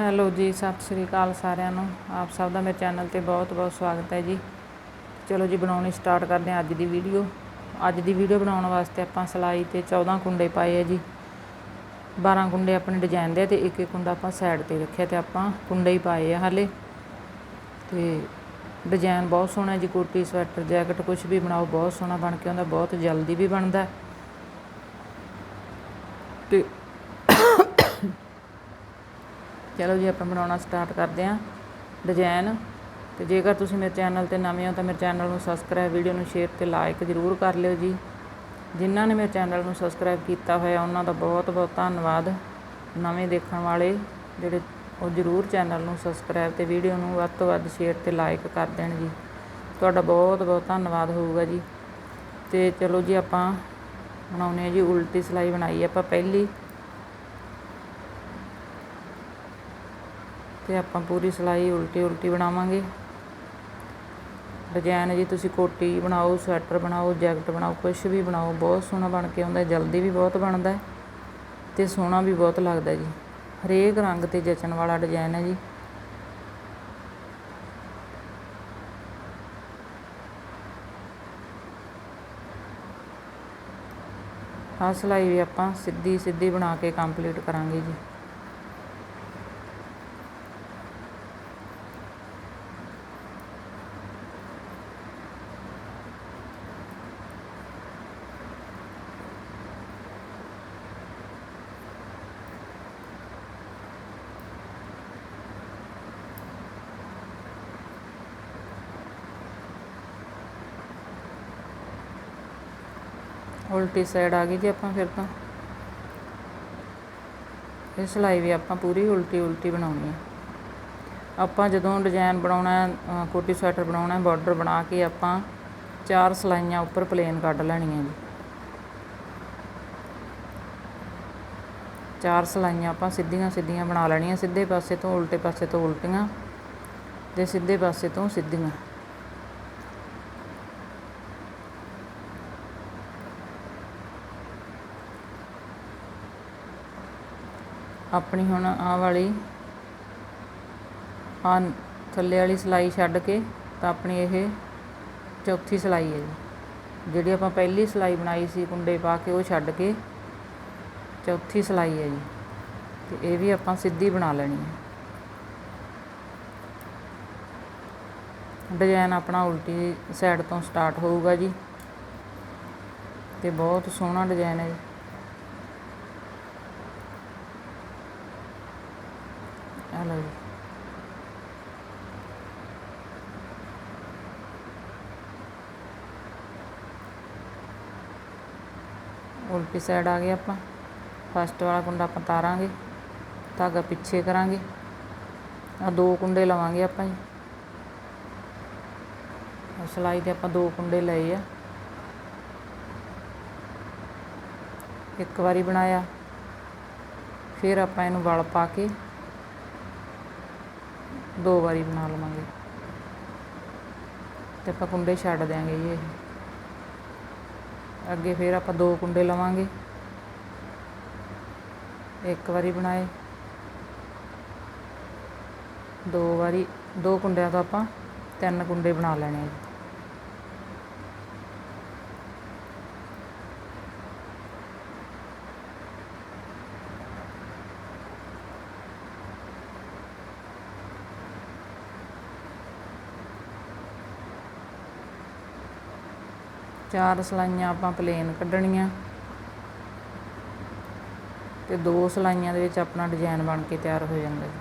Hello ਜੀ, ਸਤਿ ਸ੍ਰੀ ਅਕਾਲ ਸਾਰਿਆਂ ਨੂੰ। ਆਪ ਸਭ ਦਾ ਮੇਰੇ ਚੈਨਲ ਤੇ ਬਹੁਤ-ਬਹੁਤ ਸਵਾਗਤ ਹੈ ਜੀ। ਚਲੋ ਜੀ, ਬਣਾਉਣੀ ਸਟਾਰਟ ਕਰਦੇ ਹਾਂ ਅੱਜ ਦੀ ਵੀਡੀਓ। ਅੱਜ ਦੀ ਵੀਡੀਓ ਬਣਾਉਣ ਵਾਸਤੇ ਆਪਾਂ ਸਲਾਈ ਤੇ 14 ਕੁੰਡੇ ਪਾਏ ਆ ਜੀ। 12 ਕੁੰਡੇ ਆਪਣੇ ਡਿਜ਼ਾਈਨ ਦੇ ਤੇ ਇੱਕ ਇੱਕ ਕੁੰਡਾ ਆਪਾਂ ਸਾਈਡ ਤੇ ਰੱਖਿਆ ਤੇ ਆਪਾਂ ਕੁੰਡੇ ਹੀ ਪਾਏ ਆ ਹਾਲੇ। ਤੇ ਡਿਜ਼ਾਈਨ ਬਹੁਤ ਸੋਹਣਾ ਜੀ ਕੋਟੀ ਸਵੈਟਰ, ਜੈਕਟ ਕੁਝ ਵੀ ਬਣਾਓ, ਬਹੁਤ ਸੋਹਣਾ ਬਣ ਕੇ ਆਉਂਦਾ, ਬਹੁਤ ਜਲਦੀ ਵੀ ਬਣਦਾ। ਤੇ ਚਲੋ ਜੀ, ਆਪਾਂ ਬਣਾਉਣਾ ਸਟਾਰਟ ਕਰਦੇ ਹਾਂ ਡਿਜ਼ਾਈਨ ਤੇ ਜੇਕਰ ਤੁਸੀਂ ਮੇਰੇ ਚੈਨਲ ਤੇ ਨਵੇਂ ਹੋ ਤਾਂ ਮੇਰੇ ਚੈਨਲ ਨੂੰ ਸਬਸਕ੍ਰਾਈਬ ਵੀਡੀਓ ਨੂੰ ਸ਼ੇਅਰ ਤੇ ਲਾਈਕ ਜ਼ਰੂਰ ਕਰ ਲਿਓ ਜੀ। ਜਿਨ੍ਹਾਂ ਨੇ ਮੇਰੇ ਚੈਨਲ ਨੂੰ ਸਬਸਕ੍ਰਾਈਬ ਕੀਤਾ ਹੋਇਆ, ਉਹਨਾਂ ਦਾ ਬਹੁਤ ਬਹੁਤ ਧੰਨਵਾਦ। ਨਵੇਂ ਦੇਖਣ ਵਾਲੇ ਜਿਹੜੇ, ਉਹ ਜ਼ਰੂਰ ਚੈਨਲ ਨੂੰ ਸਬਸਕ੍ਰਾਈਬ ਤੇ ਵੀਡੀਓ ਨੂੰ ਵੱਧ ਤੋਂ ਵੱਧ ਸ਼ੇਅਰ ਤੇ ਲਾਈਕ ਕਰ ਦੇਣ ਜੀ। ਤੁਹਾਡਾ ਬਹੁਤ ਬਹੁਤ ਧੰਨਵਾਦ ਹੋਊਗਾ ਜੀ। ਤੇ ਚਲੋ ਜੀ, ਆਪਾਂ ਬਣਾਉਨੇ ਆ ਜੀ, ਉਲਟੀ ਸਿਲਾਈ ਬਣਾਈ। ਆਪਾਂ ਪਹਿਲੀ ਤੇ ਆਪਾਂ ਪੂਰੀ ਸਿਲਾਈ ਉਲਟੀ ਉਲਟੀ ਬਣਾਵਾਂਗੇ। ਡਿਜ਼ਾਈਨ ਜੀ ਤੁਸੀਂ ਕੋਟੀ ਬਣਾਓ, ਸਵੈਟਰ ਬਣਾਓ, ਜੈਕਟ ਬਣਾਓ ਕੁਝ ਵੀ ਬਣਾਓ, ਬਹੁਤ ਸੋਹਣਾ ਬਣ ਕੇ ਆਉਂਦਾ, ਜਲਦੀ ਵੀ ਬਹੁਤ ਬਣਦਾ ਤੇ ਸੋਹਣਾ ਵੀ ਬਹੁਤ ਲੱਗਦਾ ਜੀ। ਹਰੇਕ ਰੰਗ ਤੇ ਜਚਣ ਵਾਲਾ ਡਿਜ਼ਾਈਨ ਹੈ ਜੀ। ਆਹ ਸਿਲਾਈ ਵੀ ਆਪਾਂ ਸਿੱਧੀ ਸਿੱਧੀ ਬਣਾ ਕੇ ਕੰਪਲੀਟ ਕਰਾਂਗੇ ਜੀ। ਉਲਟੀ ਸਾਈਡ ਆ ਗਈ ਜੀ ਆਪਾਂ ਫਿਰ ਤਾਂ। ਇਹ ਸਿਲਾਈ ਵੀ ਆਪਾਂ ਪੂਰੀ ਉਲਟੀ ਉਲਟੀ ਬਣਾਉਣੀ ਹੈ ਆਪਾਂ ਜਦੋਂ ਡਿਜ਼ਾਈਨ ਬਣਾਉਣਾ ਹੈ, ਕੋਟੀ ਸਵੈਟਰ ਬਣਾਉਣਾ ਹੈ ਬਾਰਡਰ ਬਣਾ ਕੇ ਆਪਾਂ ਚਾਰ ਸਲਾਈਆਂ ਉੱਪਰ ਪਲੇਨ ਕੱਢ ਲੈਣੀਆਂ ਜੀ। ਚਾਰ ਸਲਾਈਆਂ ਆਪਾਂ ਸਿੱਧੀਆਂ ਸਿੱਧੀਆਂ ਬਣਾ ਲੈਣੀਆਂ ਸਿੱਧੇ ਪਾਸੇ ਤੋਂ ਉਲਟੇ ਪਾਸੇ ਤੋਂ ਉਲਟੀਆਂ ਤੇ ਸਿੱਧੇ ਪਾਸੇ ਤੋਂ ਸਿੱਧੀਆਂ। ਆਪਣੀ ਹੁਣ ਆਹ ਵਾਲੀ ਆ ਥੱਲੇ ਵਾਲੀ ਸਿਲਾਈ ਛੱਡ ਕੇ ਤਾਂ ਆਪਣੀ ਇਹ ਚੌਥੀ ਸਿਲਾਈ ਹੈ ਜੀ। ਜਿਹੜੀ ਆਪਾਂ ਪਹਿਲੀ ਸਿਲਾਈ ਬਣਾਈ ਸੀ ਕੁੰਡੇ ਪਾ ਕੇ ਉਹ ਛੱਡ ਕੇ ਚੌਥੀ ਸਿਲਾਈ ਹੈ ਜੀ। ਤੇ ਇਹ ਵੀ ਆਪਾਂ ਸਿੱਧੀ ਬਣਾ ਲੈਣੀ ਹੈ। ਡਿਜ਼ਾਈਨ ਆਪਣਾ ਉਲਟੀ ਸਾਈਡ ਤੋਂ ਸਟਾਰਟ ਹੋਊਗਾ ਜੀ। ਤੇ ਬਹੁਤ ਸੋਹਣਾ ਡਿਜ਼ਾਈਨ ਹੈ ਜੀ ਆ ਲਓ ਜੀ ਉਲਟੀ ਸਾਈਡ ਆ ਗਏ ਆਪਾਂ। ਫਸਟ ਵਾਲਾ ਕੁੰਡਾ ਆਪਾਂ ਤਾਰਾਂਗੇ, ਧਾਗਾ ਪਿੱਛੇ ਕਰਾਂਗੇ। ਆ ਦੋ ਕੁੰਡੇ ਲਵਾਂਗੇ ਆਪਾਂ ਜੀ। ਆਹ ਸਿਲਾਈ ਦੇ ਆਪਾਂ ਦੋ ਕੁੰਡੇ ਲਏ ਆ। ਇੱਕ ਵਾਰੀ ਬਣਾਇਆ, ਫਿਰ ਆਪਾਂ ਇਹਨੂੰ ਵਲ ਪਾ ਕੇ ਦੋ ਵਾਰੀ ਬਣਾ ਲਵਾਂਗੇ। ਤੇ ਆਪਾਂ ਕੁੰਡੇ ਛੱਡ ਦਿਆਂਗੇ ਜੀ ਇਹ। ਅੱਗੇ ਫਿਰ ਆਪਾਂ ਦੋ ਕੁੰਡੇ ਲਵਾਂਗੇ। ਇੱਕ ਵਾਰੀ ਬਣਾਏ। ਦੋ ਵਾਰੀ, ਦੋ ਕੁੰਡਿਆਂ ਤੋਂ ਆਪਾਂ ਤਿੰਨ ਕੁੰਡੇ ਬਣਾ ਲੈਣੇ ਆ ਚਾਰ ਸਲਾਈਆਂ ਆਪਾਂ ਪਲੇਨ ਕੱਢਣੀਆਂ। ਤੇ ਦੋ ਸਲਾਈਆਂ ਦੇ ਵਿੱਚ ਆਪਣਾ ਡਿਜ਼ਾਈਨ ਬਣ ਕੇ ਤਿਆਰ ਹੋ ਜਾਂਦਾ ਜੀ।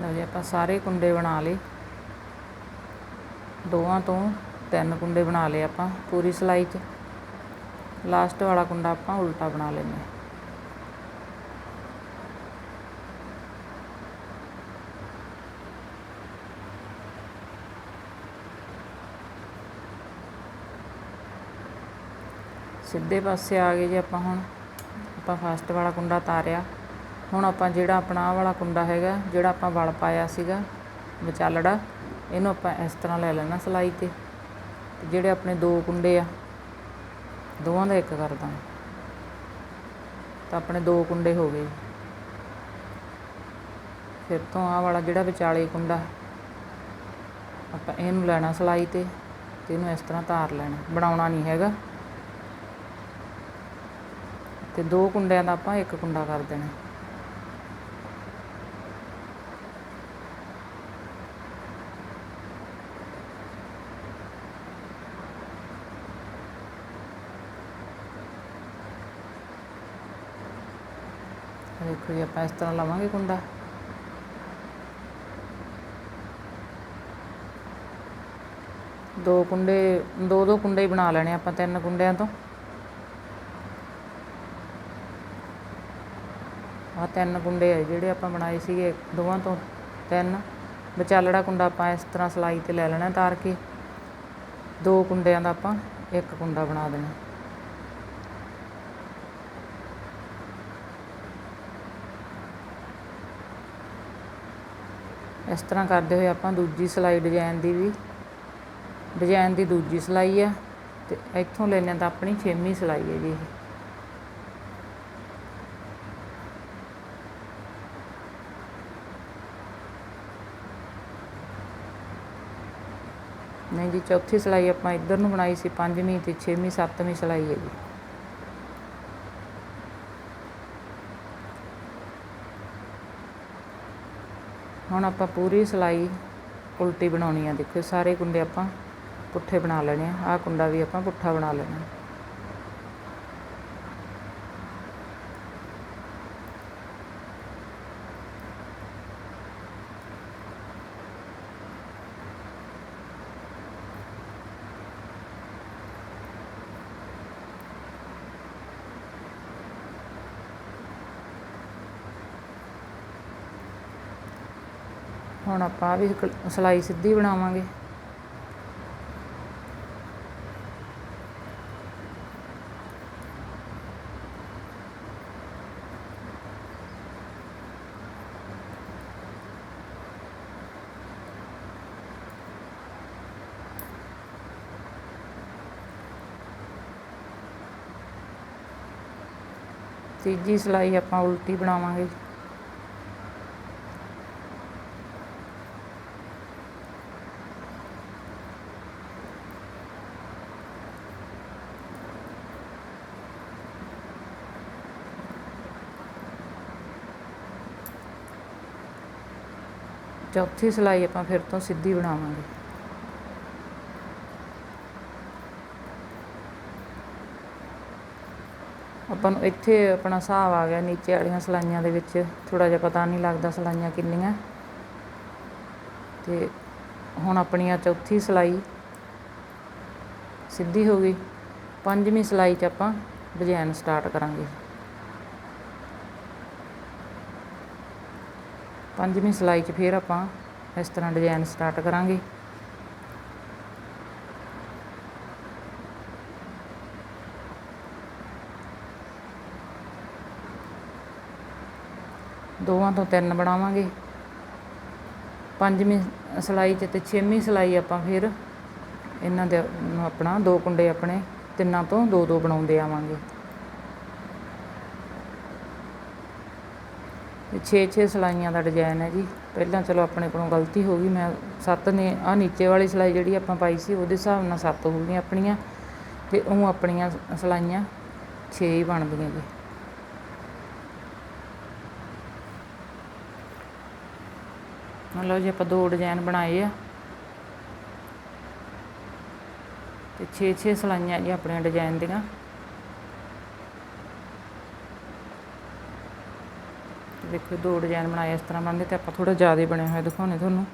ਲਓ ਜੀ, ਆਪਾਂ ਸਾਰੇ ਕੁੰਡੇ ਬਣਾ ਲਏ। ਦੋਵਾਂ ਤੋਂ ਤਿੰਨ ਕੁੰਡੇ ਬਣਾ ਲਏ ਆਪਾਂ ਪੂਰੀ ਸਲਾਈ 'ਚ। ਲਾਸਟ ਵਾਲਾ ਕੁੰਡਾ ਆਪਾਂ ਉਲਟਾ ਬਣਾ ਲੈਂਦੇ ਸਿੱਧੇ ਪਾਸੇ ਆ ਗਏ ਜੀ ਆਪਾਂ ਹੁਣ। ਆਪਾਂ ਫਸਟ ਵਾਲਾ ਕੁੰਡਾ ਤਾਰਿਆ। ਹੁਣ ਆਪਾਂ ਜਿਹੜਾ ਆਪਣਾ ਆਹ ਵਾਲਾ ਕੁੰਡਾ ਹੈਗਾ, ਜਿਹੜਾ ਆਪਾਂ ਵਲ ਪਾਇਆ ਸੀਗਾ, ਵਿਚਾਲੜਾ, ਇਹਨੂੰ ਆਪਾਂ ਇਸ ਤਰ੍ਹਾਂ ਲੈ ਲੈਣਾ ਸਿਲਾਈ ਤੇ। ਤੇ ਜਿਹੜੇ ਆਪਣੇ ਦੋ ਕੁੰਡੇ ਆ, ਦੋਵਾਂ ਦਾ ਇੱਕ ਕਰ ਦਾਂਗੇ। ਤਾਂ ਆਪਣੇ ਦੋ ਕੁੰਡੇ ਹੋ ਗਏ। ਫਿਰ ਤੋਂ ਆਹ ਵਾਲਾ ਜਿਹੜਾ ਵਿਚਾਲੇ ਕੁੰਡਾ, ਆਪਾਂ ਇਹਨੂੰ ਲੈਣਾ ਸਲਾਈ ਤੇ ਤੇ ਇਹਨੂੰ ਇਸ ਤਰ੍ਹਾਂ ਤਾਰ ਲੈਣਾ। ਬਣਾਉਣਾ ਨਹੀਂ ਹੈਗਾ। ਤੇ ਦੋ ਕੁੰਡਿਆਂ ਦਾ ਆਪਾਂ ਇੱਕ ਕੁੰਡਾ ਕਰ ਦੇਣਾ। ਦੇਖੋ ਜੀ, ਆਪਾਂ ਇਸ ਤਰ੍ਹਾਂ ਲਵਾਂਗੇ ਕੁੰਡਾ। ਦੋ ਕੁੰਡੇ, ਦੋ ਦੋ ਕੁੰਡੇ ਹੀ ਬਣਾ ਲੈਣੇ ਆਪਾਂ, ਤਿੰਨ ਕੁੰਡਿਆਂ ਤੋਂ। ਆਹ ਤਿੰਨ ਕੁੰਡੇ ਆ ਜਿਹੜੇ ਆਪਾਂ ਬਣਾਏ ਸੀਗੇ, ਦੋਵਾਂ ਤੋਂ ਤਿੰਨ। ਵਿਚਾਲੜਾ ਕੁੰਡਾ ਆਪਾਂ ਇਸ ਤਰ੍ਹਾਂ ਸਲਾਈ ਤੇ ਲੈ ਲੈਣਾ ਤਾਰ ਕੇ। ਦੋ ਕੁੰਡਿਆਂ ਦਾ ਆਪਾਂ ਇੱਕ ਕੁੰਡਾ ਬਣਾ ਦੇਣਾ। ਇਸ ਤਰ੍ਹਾਂ ਕਰਦੇ ਹੋਏ ਆਪਾਂ ਦੂਜੀ ਸਲਾਈ ਡਿਜ਼ਾਈਨ ਦੀ ਵੀ, ਡਿਜ਼ਾਈਨ ਦੀ ਦੂਜੀ ਸਲਾਈ ਆ ਤੇ ਇੱਥੋਂ ਲੈਣੇ ਤਾਂ ਆਪਣੀ ਛੇਵੀਂ ਸਲਾਈ ਹੈ ਜੀ ਇਹ। ਨਹੀਂ ਜੀ ਚੌਥੀ ਸਲਾਈ ਆਪਾਂ ਇੱਧਰ ਨੂੰ ਬਣਾਈ ਸੀ, ਪੰਜਵੀਂ ਤੇ ਛੇਵੀਂ, ਸੱਤਵੀਂ ਸਲਾਈ ਹੈ ਜੀ। ਹੁਣ ਆਪਾਂ ਪੂਰੀ ਸਲਾਈ ਉਲਟੀ ਬਣਾਉਣੀ ਆ, ਦੇਖੋ ਸਾਰੇ ਕੁੰਡੇ ਆਪਾਂ ਪੁੱਠੇ ਬਣਾ ਲੈਣੇ ਆ, ਆਹ ਕੁੰਡਾ ਵੀ ਆਪਾਂ ਪੁੱਠਾ ਬਣਾ ਲੈਣਾ। ਹੁਣ ਆਪਾਂ ਆਹ ਵੀ ਇੱਕ ਸਲਾਈ ਸਿੱਧੀ ਬਣਾਵਾਂਗੇ। ਤੀਜੀ ਸਲਾਈ ਆਪਾਂ ਉਲਟੀ ਬਣਾਵਾਂਗੇ। ਚੌਥੀ ਸਲਾਈ ਆਪਾਂ ਫਿਰ ਤੋਂ ਸਿੱਧੀ ਬਣਾਵਾਂਗੇ। ਆਪਾਂ ਨੂੰ ਇੱਥੇ ਆਪਣਾ ਹਿਸਾਬ ਆ ਗਿਆ, ਨੀਚੇ ਵਾਲੀਆਂ ਸਲਾਈਆਂ ਦੇ ਵਿੱਚ ਥੋੜਾ ਜਿਹਾ ਪਤਾ ਨਹੀਂ ਲੱਗਦਾ ਸਲਾਈਆਂ ਕਿੰਨੀਆਂ। ਤੇ ਹੁਣ ਆਪਣੀਆਂ ਚੌਥੀ ਸਲਾਈ ਸਿੱਧੀ ਹੋ ਗਈ। ਪੰਜਵੀਂ ਸਲਾਈ 'ਚ ਆਪਾਂ ਡਿਜ਼ਾਈਨ ਸਟਾਰਟ ਕਰਾਂਗੇ। ਪੰਜਵੀਂ ਸਲਾਈ 'ਚ ਫਿਰ ਆਪਾਂ ਇਸ ਤਰ੍ਹਾਂ ਡਿਜ਼ਾਈਨ ਸਟਾਰਟ ਕਰਾਂਗੇ। ਦੋਵਾਂ ਤੋਂ ਤਿੰਨ ਬਣਾਵਾਂਗੇ। ਪੰਜਵੀਂ ਸਲਾਈ 'ਚ ਤੇ ਛੇਵੀਂ ਸਲਾਈ ਆਪਾਂ ਫਿਰ ਇਹਨਾਂ ਦੇ ਆਪਣਾ ਦੋ ਕੁੰਡੇ ਆਪਣੇ ਤਿੰਨਾਂ ਤੋਂ ਦੋ ਦੋ ਬਣਾਉਂਦੇ ਆਵਾਂਗੇ। ਤੇ 6-6 ਸਲਾਈਆਂ ਦਾ ਡਿਜ਼ਾਈਨ ਹੈ ਜੀ। ਪਹਿਲਾਂ ਚਲੋ ਆਪਣੇ ਕੋਲੋਂ ਗਲਤੀ ਹੋ ਗਈ, ਮੈਂ ਸੱਤ ਨੇ ਆ ਨੀਚੇ ਵਾਲੀ ਸਲਾਈ ਜਿਹੜੀ ਆਪਾਂ ਪਾਈ ਸੀ, ਉਹਦੇ ਹਿਸਾਬ ਨਾਲ ਸੱਤ ਹੋ ਗਈਆਂ ਆਪਣੀਆਂ ਤੇ ਉਹ ਆਪਣੀਆਂ ਸਲਾਈਆਂ 6 ਹੀ ਬਣਦੀਆਂ ਜੀ। ਮੰਨ ਲਓ ਜੀ ਆਪਾਂ ਦੋ ਡਿਜ਼ਾਈਨ ਬਣਾਏ ਆ। ਤੇ 6-6 ਸਲਾਈਆਂ ਜੀ ਆਪਣੀਆਂ ਡਿਜ਼ਾਈਨ ਦੀਆਂ ਤੇ ਦੇਖੋ ਦੋ ਡਿਜ਼ਾਈਨ ਬਣਾਏ ਇਸ ਤਰ੍ਹਾਂ ਬਣਦੇ ਤੇ ਆਪਾਂ ਥੋੜਾ ਜ਼ਿਆਦਾ ਬਣਿਆ ਹੋਇਆ ਦਿਖਾਉਣੇ ਤੁਹਾਨੂੰ।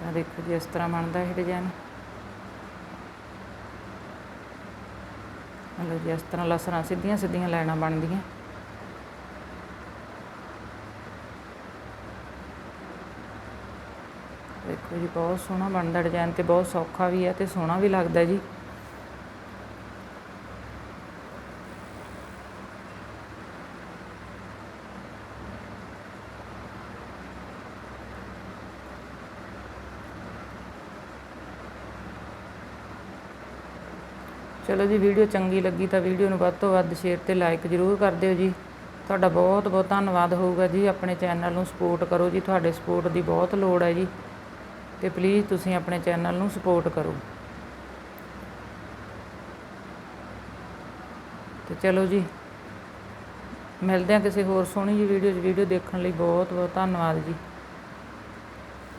ਤਾਂ ਦੇਖੋ ਜੀ, ਇਸ ਤਰ੍ਹਾਂ ਬਣਦਾ ਇਹ ਡਿਜ਼ਾਈਨ ਮਤਲਬ ਜੀ, ਇਸ ਤਰ੍ਹਾਂ ਲਸਰਾਂ ਸਿੱਧੀਆਂ ਸਿੱਧੀਆਂ ਲਾਈਨਾਂ ਬਣਦੀਆਂ। ਦੇਖੋ ਜੀ, ਬਹੁਤ ਸੋਹਣਾ ਬਣਦਾ ਡਿਜ਼ਾਈਨ ਤੇ ਬਹੁਤ ਸੌਖਾ ਵੀ ਹੈ ਤੇ ਸੋਹਣਾ ਵੀ ਲੱਗਦਾ ਜੀ। ਚਲੋ ਜੀ, ਵੀਡੀਓ ਚੰਗੀ ਲੱਗੀ ਤਾਂ ਵੀਡੀਓ ਨੂੰ ਵੱਧ ਤੋਂ ਵੱਧ ਸ਼ੇਅਰ ਤੇ ਲਾਈਕ ਜ਼ਰੂਰ ਕਰ ਦਿਓ ਜੀ। ਤੁਹਾਡਾ ਬਹੁਤ ਬਹੁਤ ਧੰਨਵਾਦ ਹੋਊਗਾ ਜੀ, ਆਪਣੇ ਚੈਨਲ ਨੂੰ ਸਪੋਰਟ ਕਰੋ ਜੀ। ਤੁਹਾਡੇ ਸਪੋਰਟ ਦੀ ਬਹੁਤ ਲੋੜ ਹੈ ਜੀ। ਤੇ ਪਲੀਜ਼ ਤੁਸੀਂ ਆਪਣੇ ਚੈਨਲ ਨੂੰ ਸਪੋਰਟ ਕਰੋ। ਤੇ ਚਲੋ ਜੀ, ਮਿਲਦੇ ਹਾਂ ਕਿਸੇ ਹੋਰ ਸੋਹਣੀ ਜੀ ਵੀਡੀਓ 'ਚ। ਵੀਡੀਓ ਦੇਖਣ ਲਈ ਬਹੁਤ ਬਹੁਤ ਧੰਨਵਾਦ ਜੀ।